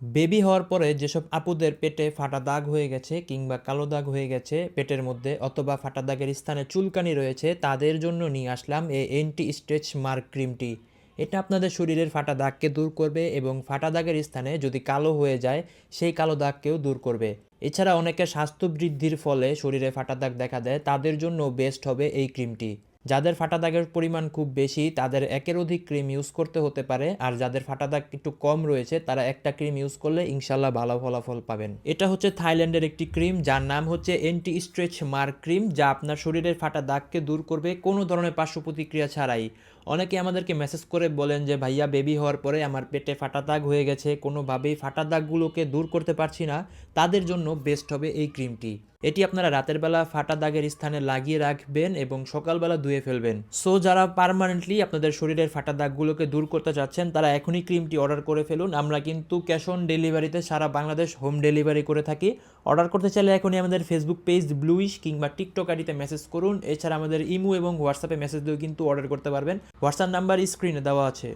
Baby হওয়ার পরে যেসব আপুদের পেটে ফাটা দাগ হয়ে গেছে কিংবা কালো দাগ হয়ে গেছে পেটের মধ্যে অথবা ফাটা দাগের স্থানে চুলকানি রয়েছে, তাদের জন্য নিয়ে আসলাম এই এন্টি স্ট্রেচ মার্ক ক্রিমটি এটা আপনাদের শরীরের ফাটা দাগকে দূর করবে এবং ফাটা দাগের স্থানে যদি কালো হয়ে যায়, সেই কালো দাগকেও দূর করবে। এছাড়া অনেকে স্বাস্থ্য বৃদ্ধির ফলে শরীরে ফাটা দাগ দেখা দেয়, তাদের জন্য বেস্ট হবে এই ক্রিমটি যাদের ফাটা দাগের পরিমাণ খুব বেশি, তাদের একের অধিক ক্রিম ইউজ করতে হতে পারে। আর যাদের ফাটা দাগ একটু কম রয়েছে, তারা একটা ক্রিম ইউজ করলে ইনশাল্লাহ ভালো ফলাফল পাবেন। এটা হচ্ছে থাইল্যান্ডের একটি ক্রিম যার নাম হচ্ছে এন্টি স্ট্রেচ মার্ক ক্রিম যা আপনার শরীরের ফাটা দাগকে দূর করবে কোনো ধরনের পার্শ্ব প্রতিক্রিয়া ছাড়াই। অনেকে আমাদেরকে মেসেজ করে বলেন যে, ভাইয়া বেবি হওয়ার পরে আমার পেটে ফাটা দাগ হয়ে গেছে, কোনোভাবেই ফাটা দাগগুলোকে দূর করতে পারছি না। তাদের জন্য বেস্ট হবে এই ক্রিমটি এটি আপনারা রাতের বেলা ফাটা দাগের স্থানে লাগিয়ে রাখবেন এবং সকালবেলা ধুয়ে ফেলবেন। সো, যারা পার্মানেন্টলি আপনাদের শরীরের ফাটা দাগগুলোকে দূর করতে চাচ্ছেন, তারা এখনই ক্রিমটি অর্ডার করে ফেলুন। আমরা কিন্তু ক্যাশ অন ডেলিভারিতে সারা বাংলাদেশ হোম ডেলিভারি করে থাকি। অর্ডার করতে চাইলে এখনই আমাদের ফেসবুক পেজ ব্লুইশ কিংবা টিকটক আইডিতে মেসেজ করুন। এছাড়া আমাদের ইমো এবং হোয়াটসঅ্যাপে মেসেজ দিয়েও কিন্তু অর্ডার করতে পারবেন। হোয়াটসঅ্যাপ নাম্বার স্ক্রিনে দেওয়া আছে।